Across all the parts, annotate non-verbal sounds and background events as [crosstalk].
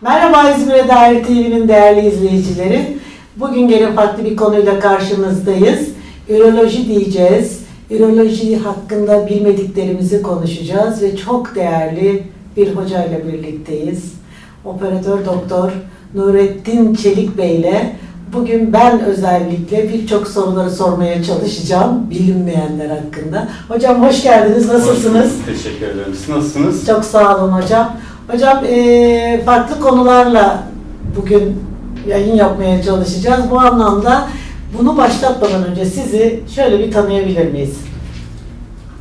Merhaba İzmir'e dair TV'nin değerli izleyicileri. Bugün gene farklı bir konuyla karşınızdayız. Üroloji diyeceğiz. Üroloji hakkında bilmediklerimizi konuşacağız ve çok değerli bir hocayla birlikteyiz. Operatör doktor Nurettin Çelik Bey ile bugün ben özellikle birçok soruları sormaya çalışacağım bilinmeyenler hakkında. Hocam hoş geldiniz. Nasılsınız? Teşekkür ederim. Siz nasılsınız? Çok sağ olun hocam. Hocam eee, farklı konularla bugün yayın yapmaya çalışacağız. Bu anlamda bunu başlatmadan önce sizi şöyle bir tanıyabilir miyiz?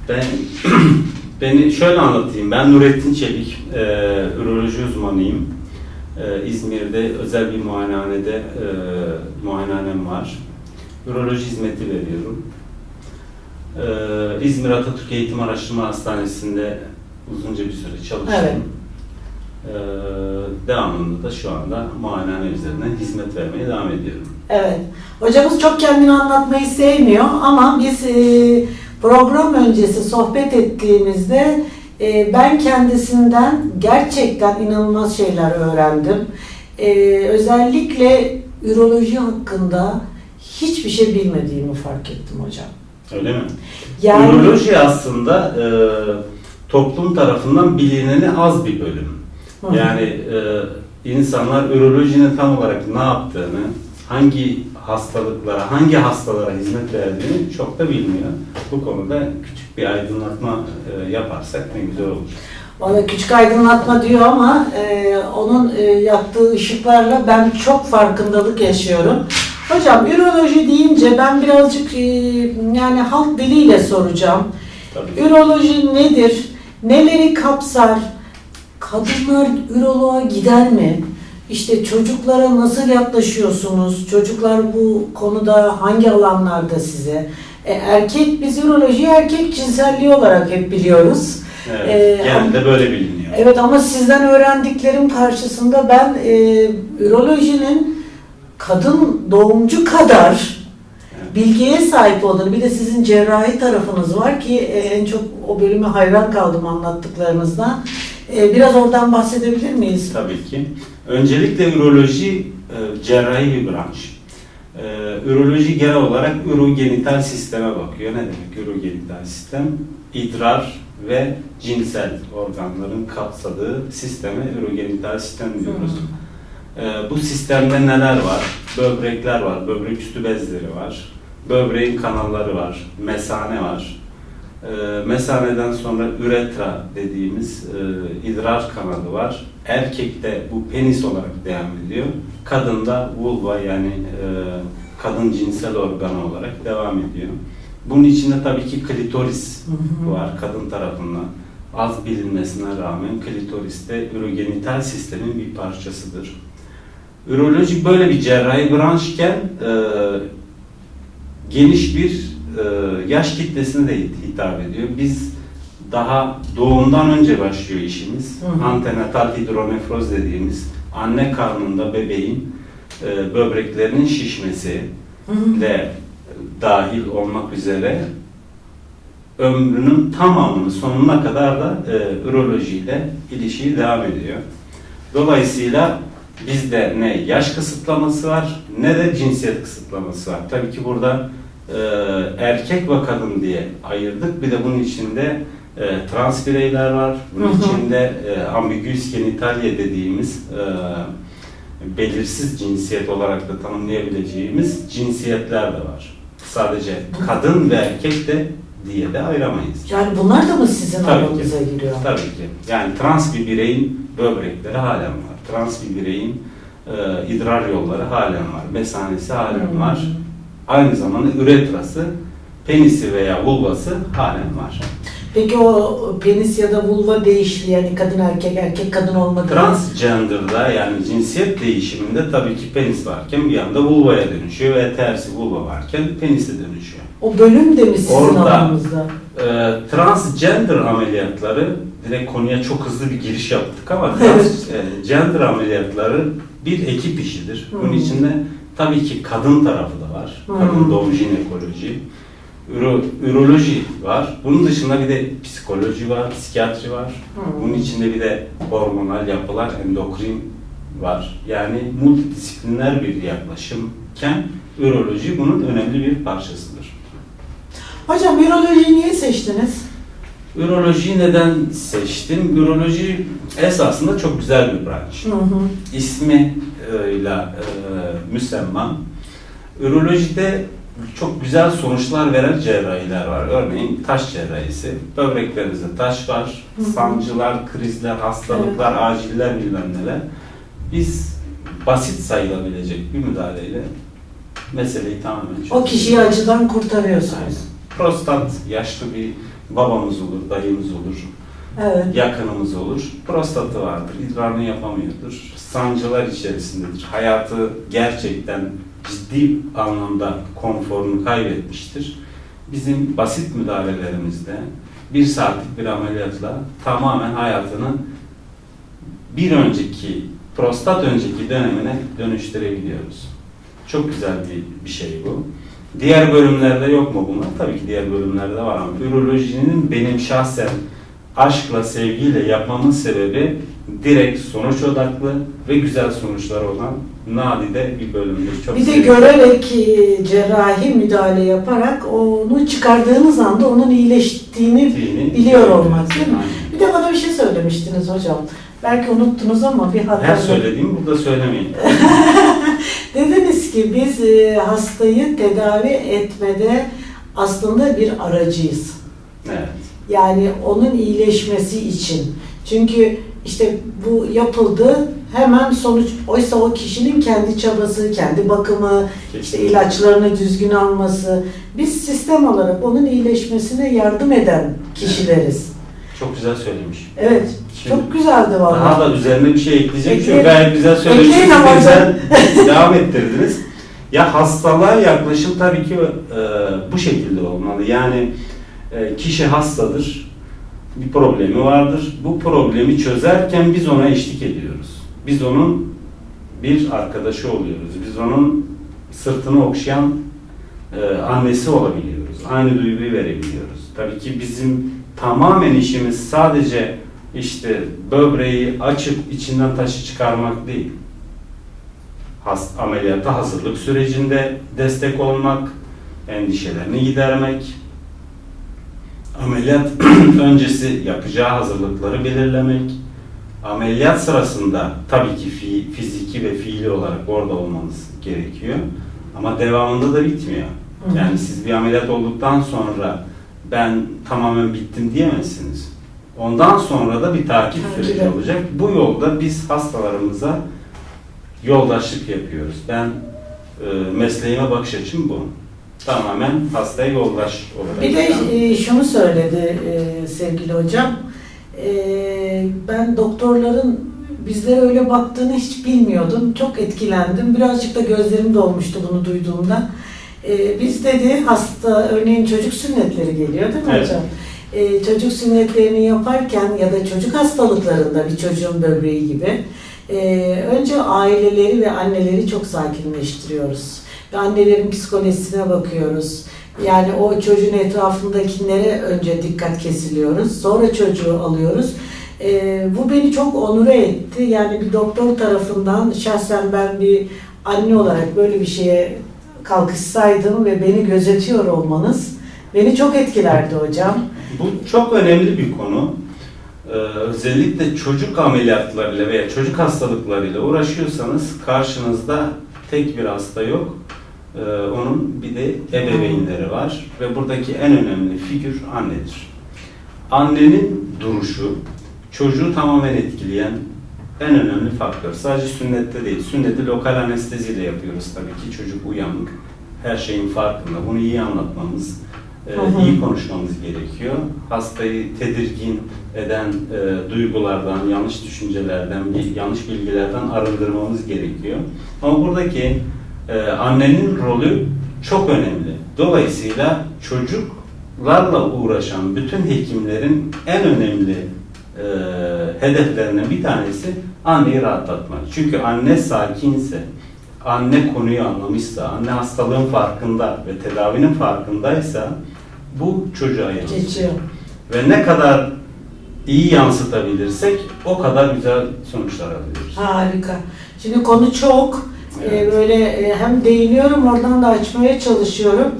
Ben [clears throat] beni şöyle anlatayım. Ben Nurettin Çelik, e, üroloji uzmanıyım. E, İzmir'de özel bir muayenehanede e, muayenehanem var. Üroloji hizmeti veriyorum. E, İzmir Atatürk Eğitim Araştırma Hastanesi'nde uzunca bir süre çalıştım. Evet. E, devamında da şu anda muayenehane üzerinden hizmet vermeye devam ediyorum. Evet. Hocamız çok kendini anlatmayı sevmiyor ama biz eee, program öncesi sohbet ettiğimizde eee, ben kendisinden gerçekten inanılmaz şeyler öğrendim. Eee, özellikle üroloji hakkında hiçbir şey bilmediğimi fark ettim hocam. Öyle mi? Yani Üroloji aslında e, toplum tarafından bilineni az bir bölüm. Hı. Yani e, insanlar ürolojinin tam olarak ne yaptığını, hangi hastalıklara, hangi hastalara hizmet verdiğini çok da bilmiyor. Bu konuda küçük bir aydınlatma e, yaparsak ne güzel olur. Valla küçük aydınlatma diyor ama e, onun e, yaktığı ışıklarla ben çok farkındalık yaşıyorum. Hocam üroloji deyince ben birazcık e, yani halk diliyle soracağım. Tabii. Üroloji nedir? Neleri kapsar? Kadınlar üroloğa gider mi? İşte çocuklara nasıl yaklaşıyorsunuz? Çocuklar bu konuda hangi alanlarda size? E, erkek, biz ürolojiyi erkek cinselliği olarak hep biliyoruz. Evet, Ee, genelde böyle biliniyor. Evet ama sizden öğrendiklerim karşısında ben e, ürolojinin kadın doğumcu kadar. Bilgiye sahip olduğunu, bir de sizin cerrahi tarafınız var ki e, en çok o bölüme hayran kaldım anlattıklarınızdan. E, biraz oradan bahsedebilir miyiz? Tabii ki. Öncelikle üroloji e, cerrahi bir branş. Üroloji genel olarak ürogenital sisteme bakıyor. Ne demek ürogenital sistem? İdrar ve cinsel organların kapsadığı sisteme ürogenital sistem diyoruz. E, bu sistemde neler var? Böbrekler var, böbrek üstü bezleri var, böbreğin kanalları var, mesane var. E, mesaneden sonra üretra dediğimiz e, idrar kanalı var. Erkekte bu penis olarak devam ediyor. Kadında vulva yani e, kadın cinsel organı olarak devam ediyor. Bunun içinde tabii ki klitoris var kadın tarafından. Az bilinmesine rağmen klitoris de ürogenital sistemin bir parçasıdır. Üroloji böyle bir cerrahi branşken e, geniş bir e, yaş kitlesine de hitap ediyor. Biz daha doğumdan önce başlıyor işimiz. Hı hı. Antenatal hidronefroz dediğimiz anne karnında bebeğin e, böbreklerinin şişmesi Hı hı. de dahil olmak üzere ömrünün tamamının sonuna kadar da e, ürolojiyle ilişiği devam ediyor. Dolayısıyla bizde ne yaş kısıtlaması var ne de cinsiyet kısıtlaması var. Tabii ki burada e, erkek ve kadın diye ayırdık. Bir de bunun içinde e, trans bireyler var. Bunun Hı hı. içinde e, ambiguous genitalia dediğimiz e, belirsiz cinsiyet olarak da tanımlayabileceğimiz cinsiyetler de var. Sadece kadın ve erkek de diye de ayıramayız. Yani bunlar da mı sizin Tabii ki. giriyor? Tabii ki. Yani trans bir bireyin böbrekleri halen var. Trans bir bireyin e, idrar yolları halen var. Mesanesi halen Hmm. var. Aynı zamanda üretrası, penisi veya vulvası halen var. Peki o penis ya da vulva değişti yani kadın erkek erkek kadın olmadı. Transgender'da yani cinsiyet değişiminde tabii ki penis varken bir anda vulvaya dönüşüyor ve tersi vulva varken penise dönüşüyor. O bölüm de mi sizin Orada- alanınızda? Ee, transgender ameliyatları, direkt konuya çok hızlı bir giriş yaptık ama transgender ameliyatları bir ekip işidir. Bunun içinde tabii ki kadın tarafı da var. Kadın doğum jinekoloji, üro, üroloji var. Bunun dışında bir de psikoloji var, psikiyatri var. Bunun içinde bir de hormonal yapılar, endokrin var. Yani multidisipliner bir yaklaşımken üroloji bunun önemli bir parçasıdır. Hocam ürolojiyi niye seçtiniz? Ürolojiyi neden seçtim? Üroloji esasında çok güzel bir branş. Hı hı. ismi ile e, müsemma. Ürolojide çok güzel sonuçlar veren cerrahiler var. Örneğin taş cerrahisi. Böbreklerinizde taş var. Hı hı. Sancılar, krizler, hastalıklar, aciller bilmem neler. Biz basit sayılabilecek bir müdahaleyle meseleyi tamamen çözüyoruz. O kişiyi acıdan Aynen. Prostat yaşlı bir babamız olur, dayımız olur Evet. yakınımız olur. Prostatı vardır, idrarını yapamıyordur. Sancılar içerisindedir. Hayatı gerçekten ciddi anlamda konforunu kaybetmiştir. Bizim basit müdahalelerimizde bir saatlik bir ameliyatla tamamen hayatını bir önceki, prostat önceki dönemine dönüştürebiliyoruz. Çok güzel bir, bir şey bu. Diğer bölümlerde yok mu bunlar? Tabii ki diğer bölümlerde var ama ürolojinin benim şahsen aşkla, sevgiyle yapmamın sebebi direkt sonuç odaklı ve güzel sonuçlar olan nadide bir bölümdür. Çok Bir de seviyorum. görerek cerrahi müdahale yaparak onu çıkardığınız anda onun iyileştiğini Dini- biliyor olmak değil mi? Aynen. Bir de bana bir şey söylemiştiniz hocam. Belki unuttunuz ama bir Her hatırlayın. söylediğimi burada söylemeyin. [laughs] Dediniz ki biz e, hastayı tedavi etmede aslında bir aracıyız. Evet. Yani onun iyileşmesi için. Çünkü işte bu yapıldı hemen sonuç oysa o kişinin kendi çabası, kendi bakımı, işte ilaçlarını düzgün alması. Biz sistem olarak onun iyileşmesine yardım eden kişileriz. Çok güzel söylemiş. Evet. Şimdi çok güzeldi Daha vallahi. da üzerine bir şey ekleyeceğim çünkü gayet güzel ama Güzel [laughs] devam ettirdiniz. Ya hastalığa yaklaşım tabii ki e, bu şekilde olmalı. Yani e, kişi hastadır, bir problemi vardır. Bu problemi çözerken biz ona eşlik ediyoruz. Biz onun bir arkadaşı oluyoruz. Biz onun sırtını okşayan e, annesi olabiliyoruz. Aynı duyguyu verebiliyoruz. Tabii ki bizim tamamen işimiz sadece işte böbreği açıp içinden taşı çıkarmak değil. Hast, ameliyata hazırlık sürecinde destek olmak, endişelerini gidermek, ameliyat [clears throat] öncesi yapacağı hazırlıkları belirlemek, ameliyat sırasında tabii ki fi- fiziki ve fiili olarak orada olmanız gerekiyor. Ama devamında da bitmiyor. Yani siz bir ameliyat olduktan sonra ben tamamen bittim diyemezsiniz. Ondan sonra da bir takip süreci olacak. Bu yolda biz hastalarımıza yoldaşlık yapıyoruz. Ben e, mesleğime bakış açım bu. Tamamen hastaya yoldaş olarak. Bir de e, şunu söyledi e, sevgili hocam. E, ben doktorların bizlere öyle baktığını hiç bilmiyordum. Çok etkilendim. Birazcık da gözlerim dolmuştu bunu duyduğumda. E, biz dedi hasta, örneğin çocuk sünnetleri geliyor değil mi Evet. hocam? E, çocuk sünnetlerini yaparken ya da çocuk hastalıklarında bir çocuğun böbreği gibi e, önce aileleri ve anneleri çok sakinleştiriyoruz. Ve annelerin psikolojisine bakıyoruz. Yani o çocuğun etrafındakilere önce dikkat kesiliyoruz. Sonra çocuğu alıyoruz. Ee, bu beni çok onure etti. Yani bir doktor tarafından şahsen ben bir anne olarak böyle bir şeye kalkışsaydım ve beni gözetiyor olmanız beni çok etkilerdi hocam. Bu çok önemli bir konu. Ee, özellikle çocuk ameliyatlarıyla veya çocuk hastalıklarıyla uğraşıyorsanız karşınızda tek bir hasta yok. Ee, onun bir de ebeveynleri var ve buradaki en önemli figür annedir. Annenin duruşu çocuğu tamamen etkileyen en önemli faktör. Sadece sünnette değil. Sünneti lokal anesteziyle yapıyoruz tabii ki. Çocuk uyanık. Her şeyin farkında. Bunu iyi anlatmamız, e, iyi konuşmamız gerekiyor. Hastayı tedirgin eden e, duygulardan, yanlış düşüncelerden, yanlış bilgilerden arındırmamız gerekiyor. Ama buradaki e, annenin rolü çok önemli. Dolayısıyla çocuklarla uğraşan bütün hekimlerin en önemli e, hedeflerinden bir tanesi anneyi rahatlatmak. Çünkü anne sakinse, anne konuyu anlamışsa, anne hastalığın farkında ve tedavinin farkındaysa bu çocuğa yansıyor. Geçiyor. Ve ne kadar iyi yansıtabilirsek o kadar güzel sonuçlar alıyoruz. Harika. Şimdi konu çok. Ee, Evet. böyle e, hem değiniyorum oradan da açmaya çalışıyorum.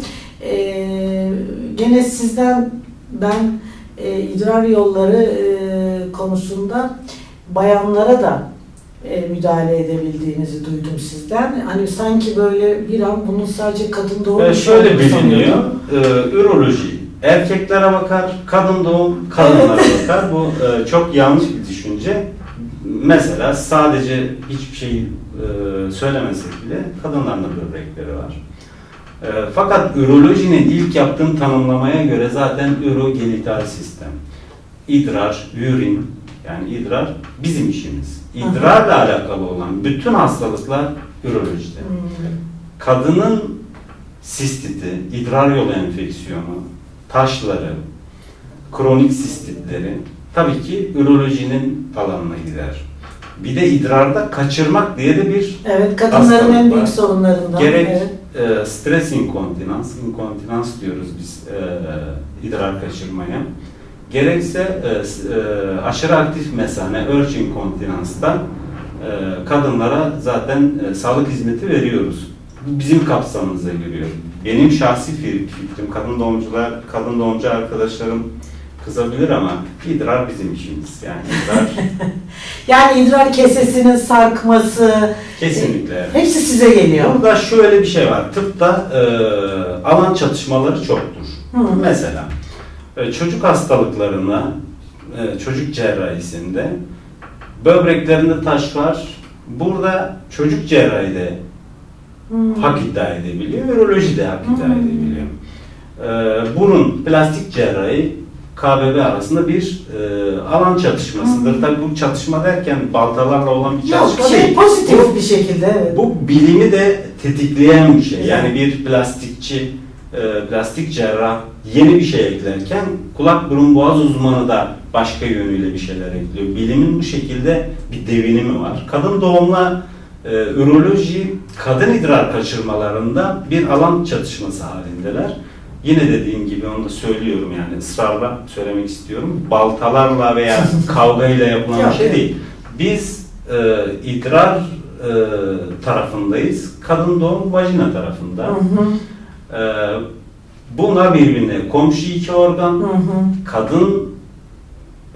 Ee, gene sizden ben e, idrar yolları e, konusunda bayanlara da e, müdahale edebildiğinizi duydum sizden. Hani sanki böyle bir an bunun sadece kadın doğum işi şöyle biliniyor, e, üroloji erkeklere bakar, kadın doğum kadınlara bakar. Bu e, çok yanlış bir düşünce. Mesela sadece hiçbir şey e, söylemesek bile kadınların da böbrekleri var. E, fakat ürolojinin ilk yaptığım tanımlamaya göre zaten ürogenital sistem. İdrar, ürin, yani idrar bizim işimiz. İdrarla alakalı olan bütün hastalıklar ürolojide. Hmm. Kadının sistiti, idrar yolu enfeksiyonu, taşları, kronik sistitleri tabii ki ürolojinin alanına girer. Bir de idrarda kaçırmak diye de bir Evet, kadınların en büyük sorunlarından. gerek Evet. e, stres inkontinans, inkontinans diyoruz biz e, idrar kaçırmaya. Gerekse e, e, aşırı aktif mesane, urge inkontinansta e, kadınlara zaten e, sağlık hizmeti veriyoruz. Bu bizim kapsamımıza giriyor. Benim şahsi fi- fikrim, kadın doğumcular, kadın doğumcu arkadaşlarım kızabilir ama idrar bizim işimiz. Yani idrar [laughs] Yani idrar kesesinin sarkması, kesinlikle. hepsi size geliyor. Burada şöyle bir şey var. Tıpta e, alan çatışmaları çoktur. Hı. Mesela e, çocuk hastalıklarında, e, çocuk cerrahisinde böbreklerinde taş var. Burada çocuk cerrahide Hmm. hak iddia edebiliyor, üroloji de hak iddia Hı. edebiliyor. E, burun plastik cerrahi KBB arasında bir e, alan çatışmasıdır. Hı. Tabii bu çatışma derken baltalarla olan bir Yok, çatışma şey değil. pozitif Bu- bir şekilde. Evet. bu bilimi de tetikleyen bir şey. Yani bir plastikçi, e, plastik cerrah yeni bir şey eklerken kulak burun boğaz uzmanı da başka yönüyle bir şeyler ekliyor. Bilimin bu şekilde bir devinimi var. Kadın doğumla e, üroloji kadın idrar kaçırmalarında bir alan çatışması halindeler. Yine dediğim gibi onu da söylüyorum yani ısrarla söylemek istiyorum. Baltalarla veya [laughs] kavgayla yapılan bir şey değil. Biz e, idrar e, tarafındayız. Kadın doğum vajina tarafında. Hı hı, E, bunlar birbirine komşu iki organ. hı hı. Kadın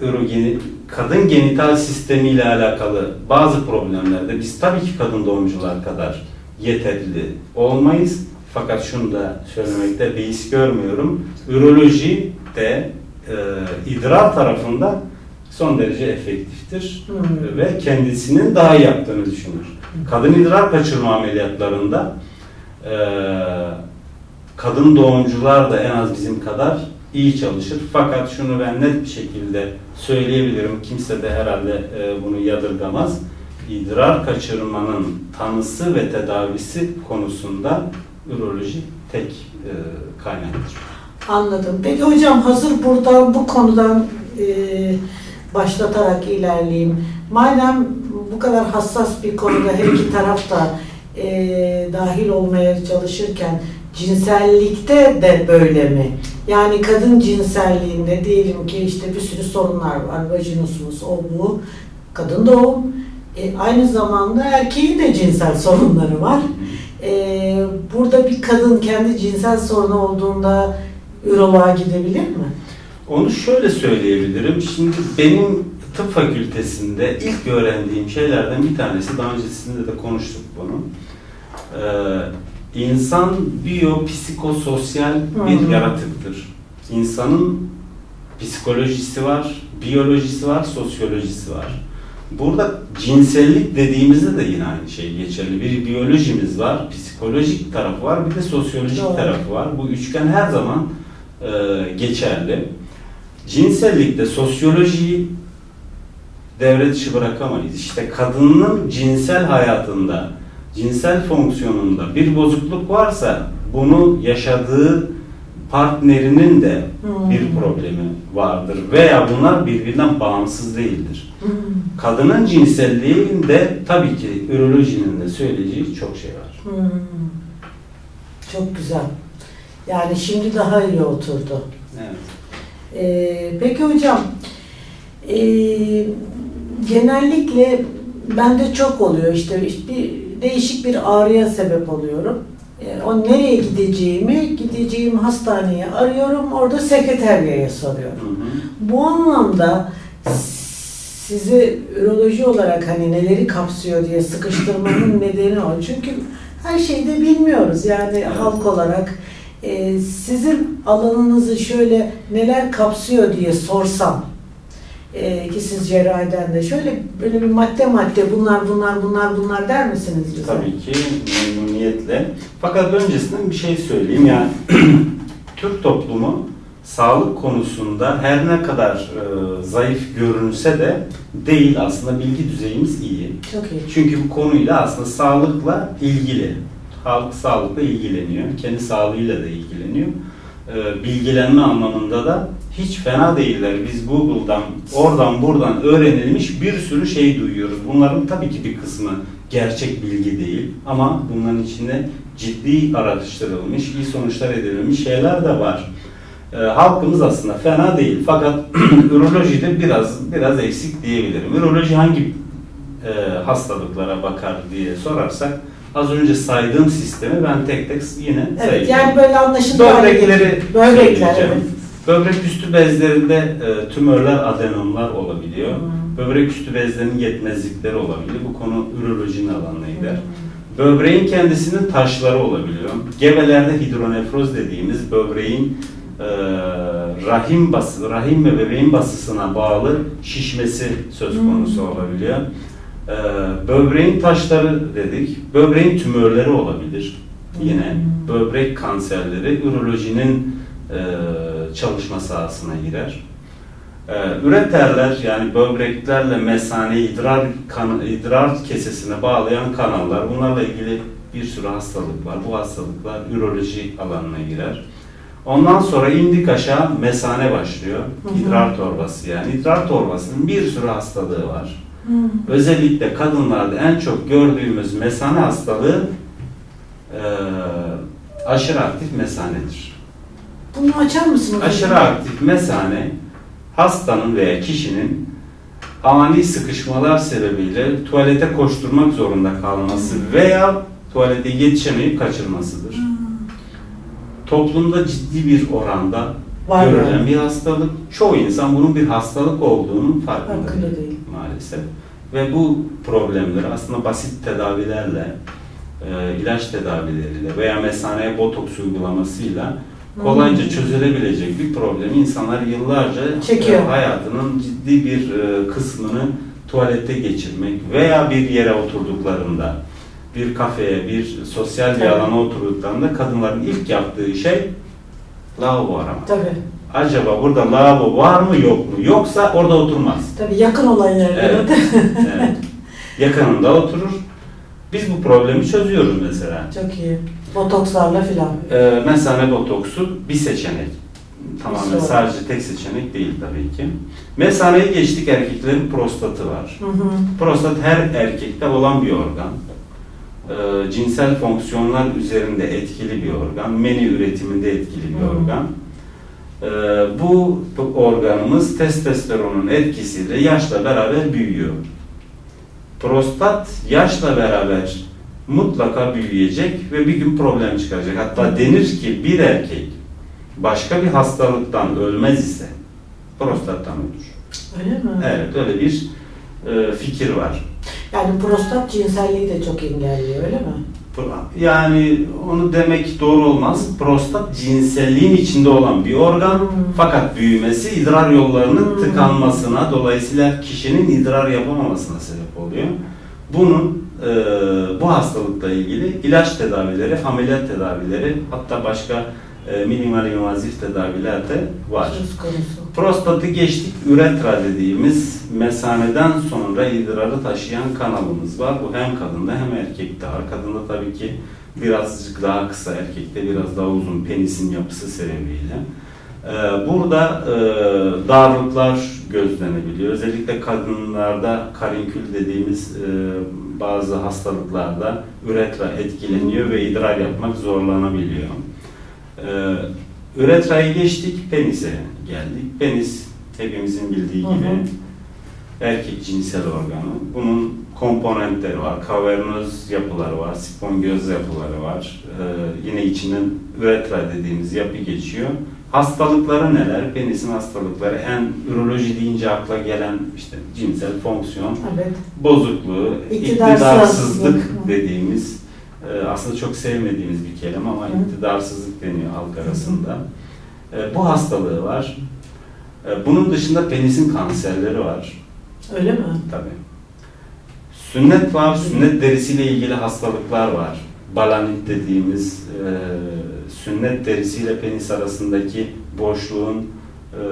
ürogeni, kadın genital sistemiyle alakalı bazı problemlerde biz tabii ki kadın doğumcular kadar yeterli olmayız. Fakat şunu da söylemekte beis görmüyorum. Üroloji de e, idrar tarafında son derece efektiftir Hmm. ve kendisinin daha iyi yaptığını düşünür. Kadın idrar kaçırma ameliyatlarında e, kadın doğumcular da en az bizim kadar iyi çalışır. Fakat şunu ben net bir şekilde söyleyebilirim. Kimse de herhalde e, bunu yadırgamaz. İdrar kaçırmanın tanısı ve tedavisi konusunda üroloji tek e, kaynaktır. Anladım. Peki hocam hazır buradan bu konudan e, başlatarak ilerleyeyim. Madem bu kadar hassas bir konuda her iki taraf da e, dahil olmaya çalışırken cinsellikte de böyle mi? Yani kadın cinselliğinde diyelim ki işte bir sürü sorunlar var. Vajinusmus, o bu. Kadın doğum. E, aynı zamanda erkeğin de cinsel [laughs] sorunları var. Ee, burada bir kadın kendi cinsel sorunu olduğunda üroloğa gidebilir mi? Onu şöyle söyleyebilirim. Şimdi benim tıp fakültesinde ilk öğrendiğim şeylerden bir tanesi, daha önce sizinle de konuştuk bunu. Ee, insan biyopsikososyal bir yaratıktır. İnsanın psikolojisi var, biyolojisi var, sosyolojisi var. Burada cinsellik dediğimizde de yine aynı şey geçerli. Bir biyolojimiz var, psikolojik tarafı var, bir de sosyolojik Doğru. tarafı var. Bu üçgen her zaman e, geçerli. Cinsellikte sosyolojiyi devre dışı bırakamayız. İşte kadının cinsel hayatında, cinsel fonksiyonunda bir bozukluk varsa bunu yaşadığı partnerinin de Hmm. bir problemi vardır veya bunlar birbirinden bağımsız değildir. Hmm. Kadının cinselliğinde tabii ki ürolojinin de söyleyeceği çok şey var. Hmm. Çok güzel. Yani şimdi daha iyi oturdu. Evet. Ee, peki hocam, ee, genellikle bende çok oluyor işte, işte bir değişik bir ağrıya sebep oluyorum. E, o nereye gideceğimi, gideceğim hastaneye arıyorum, orada sekreteryaya soruyorum. Hı hı. Bu anlamda sizi üroloji olarak hani neleri kapsıyor diye sıkıştırmanın [clears throat] nedeni o. Çünkü her şeyi de bilmiyoruz yani halk olarak. Ee, sizin alanınızı şöyle neler kapsıyor diye sorsam ee, ki siz cerrahiden de şöyle böyle bir madde madde bunlar bunlar bunlar bunlar der misiniz bize? Tabii ki memnuniyetle. Fakat öncesinden bir şey söyleyeyim. Yani [clears throat] Türk toplumu sağlık konusunda her ne kadar e, zayıf görünse de değil aslında bilgi düzeyimiz iyi. Çok iyi. Çünkü bu konuyla aslında sağlıkla ilgili. Halk sağlıkla ilgileniyor. Kendi sağlığıyla da ilgileniyor. E, bilgilenme anlamında da hiç fena değiller. Biz Google'dan, oradan buradan öğrenilmiş bir sürü şey duyuyoruz. Bunların tabii ki bir kısmı gerçek bilgi değil. Ama bunların içinde ciddi araştırılmış, iyi sonuçlar edilmiş şeyler de var. E, halkımız aslında fena değil. Fakat [clears throat] ürolojide biraz biraz eksik diyebilirim. Üroloji hangi e, hastalıklara bakar diye sorarsak az önce saydığım sistemi ben tek tek yine Evet sayacağım. yani böyle anlaşılır Böbrekleri Böbrekler evet. Böbrek üstü bezlerinde e, tümörler, adenomlar olabiliyor. Hmm. Böbrek üstü bezlerinin yetmezlikleri olabilir. Bu konu ürolojinin alanına gider. Böbreğin kendisinin taşları olabiliyor. Gebelerde hidronefroz dediğimiz böbreğin e, rahim bası, rahim ve bebeğin basısına bağlı şişmesi söz konusu olabiliyor. E, böbreğin taşları dedik. Böbreğin tümörleri olabilir. Yine böbrek kanserleri ürolojinin e, çalışma sahasına girer. E, üreterler yani böbreklerle mesane idrar kan, idrar kesesine bağlayan kanallar. Bunlarla ilgili bir sürü hastalık var. Bu hastalıklar üroloji alanına girer. Ondan sonra indik aşağı mesane başlıyor. Hı hı. İdrar torbası yani. İdrar torbasının bir sürü hastalığı var. Hmm. Özellikle kadınlarda en çok gördüğümüz mesane hastalığı e, aşırı aktif mesanedir. Bunu açar mısınız? Aşırı aktif mesane hastanın veya kişinin ani sıkışmalar sebebiyle tuvalete koşturmak zorunda kalması veya tuvalete yetişemeyip kaçırmasıdır. Hmm. Toplumda ciddi bir oranda Var görülen yani. bir hastalık. Çoğu insan bunun bir hastalık olduğunun farkında Farkında değil değil. maalesef. Ve bu problemleri aslında basit tedavilerle, e, ilaç tedavileriyle veya mesaneye botoks uygulamasıyla kolayca çözülebilecek bir problemi insanlar yıllarca Çekiyor. e, hayatının ciddi bir e, kısmını tuvalette geçirmek veya bir yere oturduklarında, bir kafeye, bir sosyal bir Tabii. alana oturduklarında kadınların ilk yaptığı şey lavabo aramak. Tabii. Acaba burada lavabo var mı yok mu? Yoksa orada oturmaz. Tabii yakın olan yerlere Evet. Evet. Yakınında oturur. Biz bu problemi çözüyoruz mesela. Çok iyi. Botokslarla filan. Ee, mesane botoksu bir seçenek. Tamamen Sonra. sadece tek seçenek değil tabii ki. Mesaneye geçtik erkeklerin prostatı var. Hı hı. Prostat her erkekte olan bir organ. Ee, cinsel fonksiyonlar üzerinde etkili bir organ. Meni üretiminde etkili bir Hı. organ. Ee, bu organımız testosteronun etkisiyle yaşla beraber büyüyor. Prostat yaşla beraber mutlaka büyüyecek ve bir gün problem çıkaracak. Hatta denir ki bir erkek başka bir hastalıktan ölmez ise prostattan ölür. Öyle mi? Evet öyle bir e, fikir var. Yani prostat cinselliği de çok engelliyor öyle mi? Yani onu demek doğru olmaz. Prostat cinselliğin içinde olan bir organ Hmm. fakat büyümesi idrar yollarının Hmm. tıkanmasına dolayısıyla kişinin idrar yapamamasına sebep oluyor. Bunun e, bu hastalıkla ilgili ilaç tedavileri, ameliyat tedavileri hatta başka e, minimal invazif tedaviler de var. Prostatı geçtik, üretra dediğimiz mesaneden sonra idrarı taşıyan kanalımız var. Bu hem kadında hem erkekte var. Kadında tabii ki birazcık daha kısa, erkekte biraz daha uzun penisin yapısı sebebiyle. Ee, Burada e, darlıklar gözlenebiliyor. Özellikle kadınlarda karinkül dediğimiz e, bazı hastalıklarda üretra etkileniyor ve idrar yapmak zorlanabiliyor. Ee, Üretra'yı geçtik, penise geldik. Penis hepimizin bildiği Hı hı. gibi erkek cinsel organı. Bunun komponentleri var, kavernöz yapıları var, spongöz yapıları var. Ee, yine içinden üretra dediğimiz yapı geçiyor. Hastalıkları neler? Penisin hastalıkları en üroloji deyince akla gelen işte cinsel fonksiyon Evet. bozukluğu, İktidarsızlık. dediğimiz e, aslında çok sevmediğimiz bir kelime ama Hı. iktidarsızlık deniyor halk arasında. E, Bu hastalığı var. E, Bunun dışında penisin kanserleri var. Öyle mi? Tabii. Sünnet var, sünnet derisiyle ilgili hastalıklar var. Balanit dediğimiz e, sünnet derisiyle penis arasındaki boşluğun e,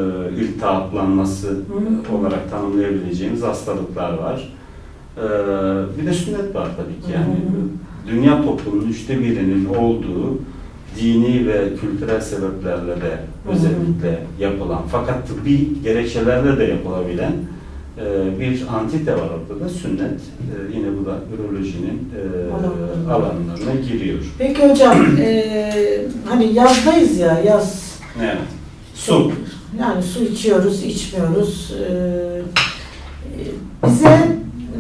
iltihaplanması Hı. olarak tanımlayabileceğimiz hastalıklar var. E, bir de sünnet var tabii ki yani. Hı. Dünya toplumunun üçte birinin olduğu dini ve kültürel sebeplerle de özellikle yapılan fakat tıbbi gerekçelerle de yapılabilen e, bir antite var ortada sünnet. E, yine bu da ürolojinin e, Alanlarına. giriyor. Peki hocam, eee, hani yazdayız ya, yaz. Evet. Su. Yani su içiyoruz, içmiyoruz. Eee, bize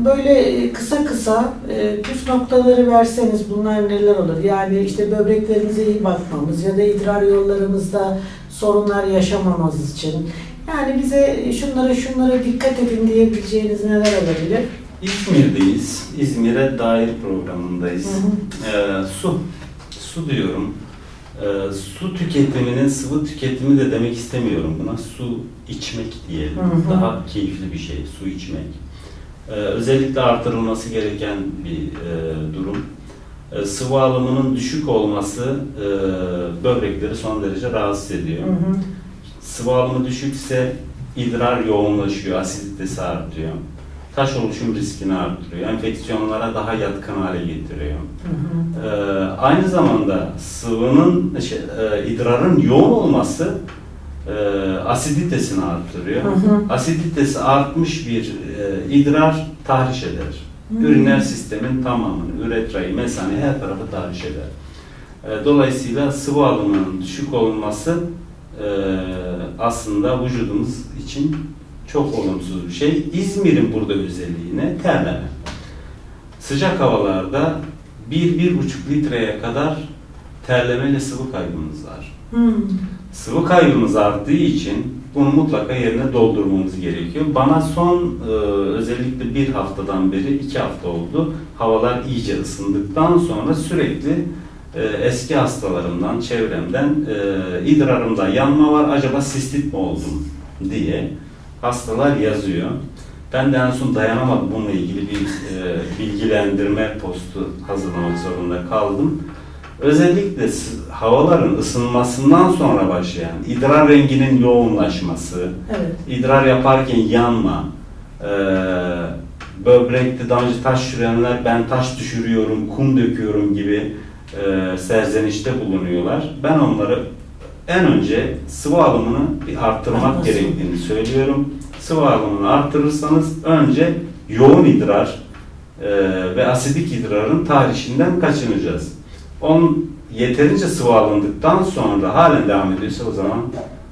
böyle kısa kısa eee, püf noktaları verseniz bunlar neler olur? Yani işte böbreklerimize iyi bakmamız ya da idrar yollarımızda sorunlar yaşamamamız için. Yani bize şunlara şunlara dikkat edin diyebileceğiniz neler olabilir? İzmir'deyiz. İzmir'e dair programındayız. Hı hı. Ee, su. Su diyorum. Ee, su tüketiminin sıvı tüketimi de demek istemiyorum buna. Su içmek diyelim. Hı hı. Daha keyifli bir şey su içmek. Ee, özellikle artırılması gereken bir e, durum. Ee, sıvı alımının düşük olması e, böbrekleri son derece rahatsız ediyor. Hı hı. Sıvı alımı düşükse idrar yoğunlaşıyor, asiditesi artıyor. Taş oluşum riskini artırıyor, enfeksiyonlara daha yatkın hale getiriyor. Hı hı. Ee, aynı zamanda sıvının, şey, e, idrarın yoğun olması e, asiditesini artırıyor. Hı hı. Asiditesi artmış bir e, idrar tahriş eder. Hı. Üriner sistemin tamamını, üretrayı, mesaneyi her tarafı tahriş eder. E, dolayısıyla sıvı alımının düşük olması e, aslında vücudumuz için çok olumsuz bir şey. İzmir'in burada özelliği ne? Terleme. Sıcak havalarda 1-1,5 litreye kadar terlemeyle sıvı kaybımız var. Hı. Sıvı kaybımız arttığı için bunu mutlaka yerine doldurmamız gerekiyor. Bana son e, özellikle bir haftadan beri iki hafta oldu. Havalar iyice ısındıktan sonra sürekli e, eski hastalarımdan, çevremden e, idrarımda yanma var. Acaba sistit mi oldum diye hastalar yazıyor. Ben de en son dayanamadım bununla ilgili bir e, bilgilendirme postu hazırlamak zorunda kaldım. Özellikle havaların ısınmasından sonra başlayan idrar renginin yoğunlaşması, Evet. idrar yaparken yanma, e, böbrekte daha önce taş düşürenler ben taş düşürüyorum, kum döküyorum gibi e, serzenişte bulunuyorlar. Ben onları en önce sıvı alımını bir arttırmak gerektiğini söylüyorum. Sıvı alımını arttırırsanız önce yoğun idrar e, ve asidik idrarın tahrişinden kaçınacağız. On yeterince sıvı alındıktan sonra halen devam ediyorsa o zaman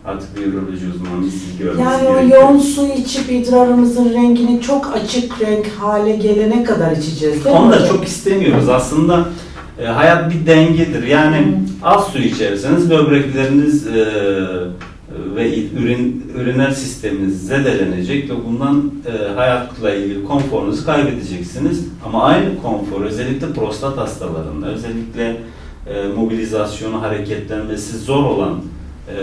artık bir üroloji uzmanı sizi görmesi Yani o gerekiyor. yoğun su içip idrarımızın rengini çok açık renk hale gelene kadar içeceğiz değil mi? Onu da hocam? çok istemiyoruz. Aslında e, hayat bir dengedir. Yani Hı. az su içerseniz böbrekleriniz e, ve ürün üriner sisteminiz zedelenecek ve bundan e, hayatla ilgili konforunuzu kaybedeceksiniz. Ama aynı konfor özellikle prostat hastalarında özellikle e, mobilizasyonu, hareketlenmesi zor olan e,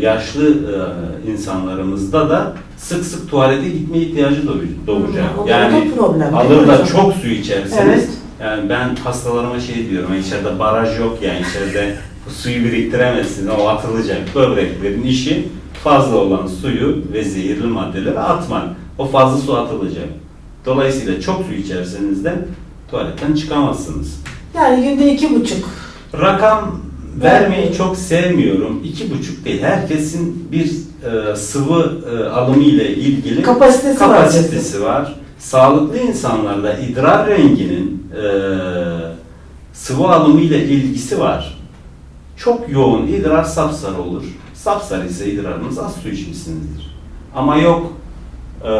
yaşlı e, insanlarımızda da sık sık tuvalete gitme ihtiyacı doğacak. Da Yani alır da çok su içerseniz Evet. Yani ben hastalarıma şey diyorum, içeride baraj yok yani içeride suyu biriktiremezsin, o atılacak. Böbreklerin işi fazla olan suyu ve zehirli maddeleri atmak. O fazla su atılacak. Dolayısıyla çok su içerseniz de tuvaletten çıkamazsınız. Yani günde iki buçuk. Rakam vermeyi çok sevmiyorum. İki buçuk değil. Herkesin bir e, sıvı e, alımı ile ilgili Kapasitesi var kapasitesi var. Sağlıklı insanlarda idrar renginin e, sıvı alımı ile ilgisi var. Çok yoğun idrar sapsarı olur. Sapsarı ise idrarınız az su içmişsinizdir. Ama yok e,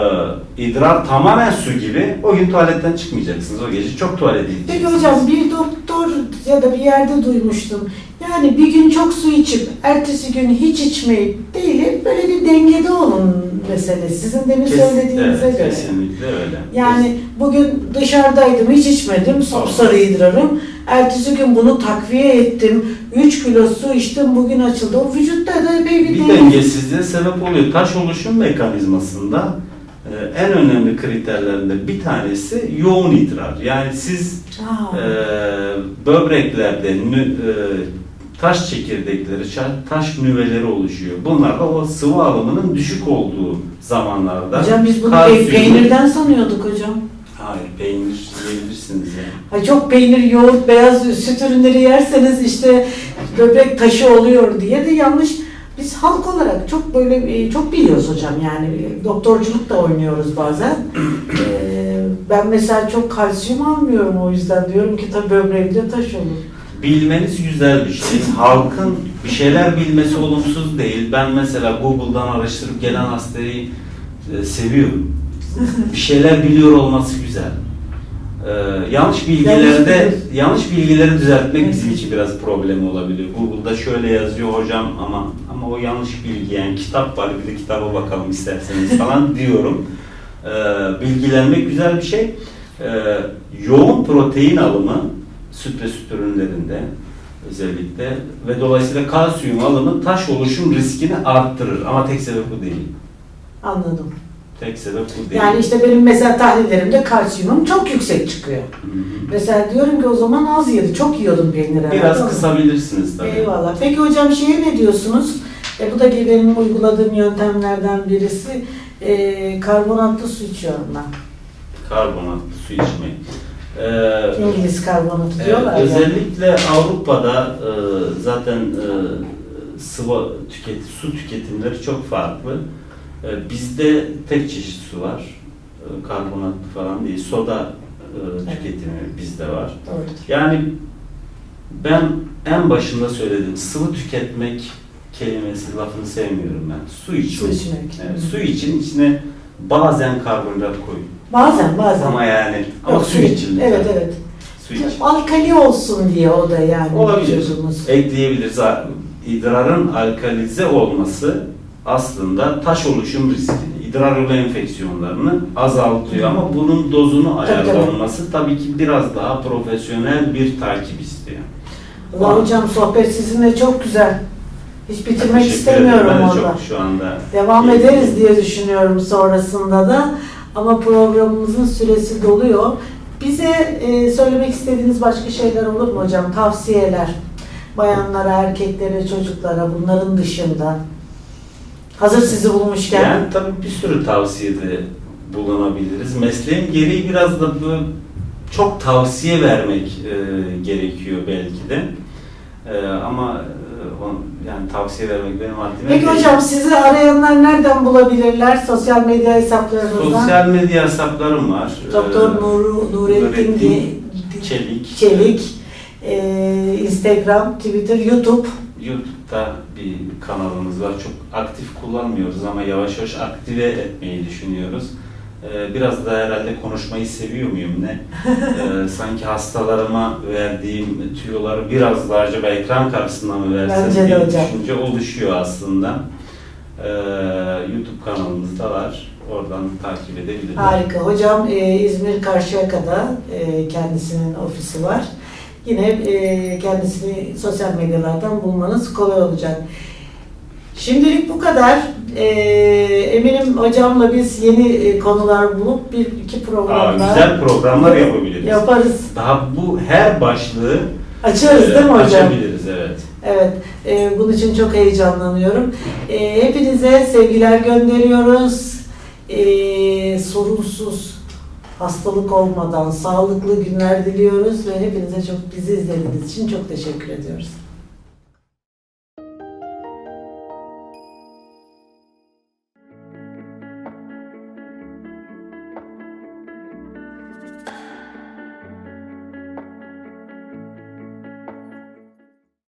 idrar tamamen su gibi o gün tuvaletten çıkmayacaksınız. O gece çok tuvalet Peki edeceksiniz. hocam bir doktor ya da bir yerde duymuştum. Yani bir gün çok su içip ertesi gün hiç içmeyip değil böyle bir dengede olun meselesi. Sizin demin Kes- söylediğinize evet, göre. Kesinlikle öyle. Yani bugün dışarıdaydım hiç içmedim sapsarı idrarım. Ertesi gün bunu takviye ettim. 3 kilo su içtim bugün açıldı. O vücutta da bir, bir denge. dengesizliğe sebep oluyor. Taş oluşum mekanizmasında e, en önemli kriterlerinden bir tanesi yoğun idrar. Yani siz Aa, e, böbreklerde e, taş çekirdekleri, taş nüveleri oluşuyor. Bunlar da o sıvı alımının düşük olduğu zamanlarda. hocam biz bunu pe- peynirden sanıyorduk hocam. Hayır, peynir yiyebilirsiniz yani. Çok peynir, yoğurt, beyaz süt ürünleri yerseniz işte böbrek taşı oluyor diye de yanlış. Biz halk olarak çok böyle e, çok biliyoruz hocam yani doktorculuk da oynuyoruz bazen. [clears throat] Ee, ben mesela çok kalsiyum almıyorum o yüzden diyorum ki tabii böbreğimde taş olur. Bilmeniz güzel bir şey. Halkın bir şeyler bilmesi olumsuz değil. Ben mesela Google'dan araştırıp gelen hastayı e, seviyorum. Bir şeyler biliyor olması güzel. Ee, yanlış bilgilerde Yanlış bilgileri düzeltmek bizim için biraz problem olabiliyor. Google'da şöyle yazıyor hocam ama ama o yanlış bilgi yani kitap var bir de kitaba bakalım isterseniz falan [laughs] diyorum. Ee, bilgilenmek güzel bir şey. Ee, yoğun protein alımı süt ve süt ürünlerinde özellikle ve dolayısıyla kalsiyum alımı taş oluşum riskini arttırır ama tek sebep bu değil. Anladım. Tek sebep bu değil. Yani işte benim mesela tahlillerimde kalsiyumum çok yüksek çıkıyor. Hı hı. Mesela diyorum ki o zaman az yedi. Çok yiyordum peynir herhalde. Biraz kısabilirsiniz tabii. Eyvallah. Peki hocam şeye ne diyorsunuz? E, bu da benim uyguladığım yöntemlerden birisi. E, karbonatlı su içiyorum ben. Karbonatlı su içmeyi. Ee, İngiliz evet, diyorlar ya. özellikle Avrupa'da e, zaten e, sıvı tüket, su tüketimleri çok farklı. E, bizde tek çeşit su var. E, karbonatlı falan değil. Soda e, tüketimi bizde var. Doğrudur. Yani ben en başında söyledim sıvı tüketmek kelimesi lafını sevmiyorum ben. Su için. Su içmek. Evet, su için içine bazen karbonhidrat koyun. Bazen bazen. Ama yani ama Yok, su için. Evet evet. Su için. Alkali olsun diye o da yani. Olabilir. vücudumuz. Ekleyebiliriz. İdrarın alkalize olması aslında taş oluşum riskini, idrar yolu enfeksiyonlarını azaltıyor ama bunun dozunu ayarlanması tabii ki biraz daha profesyonel bir takip istiyor. Allah hocam sohbet sizinle çok güzel. Hiç bitirmek istemiyorum orada. çok şu anda Devam ederiz diye düşünüyorum sonrasında da. Ama programımızın süresi doluyor. Bize e, söylemek istediğiniz başka şeyler olur mu hocam? Tavsiyeler. Bayanlara, erkeklere, çocuklara bunların dışında. Hazır sizi bulmuşken. Yani tabii bir sürü tavsiyede bulunabiliriz. Mesleğin gereği biraz da bu çok tavsiye vermek e, gerekiyor belki de. E, ama yani tavsiye vermek benim haddime Peki değil. hocam sizi arayanlar nereden bulabilirler? Sosyal medya hesaplarınızdan. Sosyal medya hesaplarım var. Doktor E, Nuru, Nurettin Nurettin Çelik. Çelik. e, Instagram, Twitter, YouTube. YouTube'da bir kanalımız var. Çok aktif kullanmıyoruz ama yavaş yavaş aktive etmeyi düşünüyoruz. Ee, Biraz da herhalde konuşmayı seviyor muyum ne? Ee, [laughs] sanki hastalarıma verdiğim tüyoları biraz daha acaba ekran karşısında mı versem Bence de diye hocam. düşünce oluşuyor aslında. Ee, YouTube kanalımız da var. Oradan takip edebilirler. Harika. Hocam e, İzmir Karşıyaka'da e, kendisinin ofisi var. Yine e, kendisini sosyal medyalardan bulmanız kolay olacak. Şimdilik bu kadar. E, eminim hocamla biz yeni e, konular bulup bir iki Aa, programda güzel programlar yapabiliriz. yaparız. Daha bu her başlığı Açarız e, değil mi hocam? Açabiliriz evet. Evet, e, bunun için çok heyecanlanıyorum. E, hepinize sevgiler gönderiyoruz. E, sorunsuz, hastalık olmadan sağlıklı günler diliyoruz ve hepinize çok bizi izlediğiniz için çok teşekkür ediyoruz.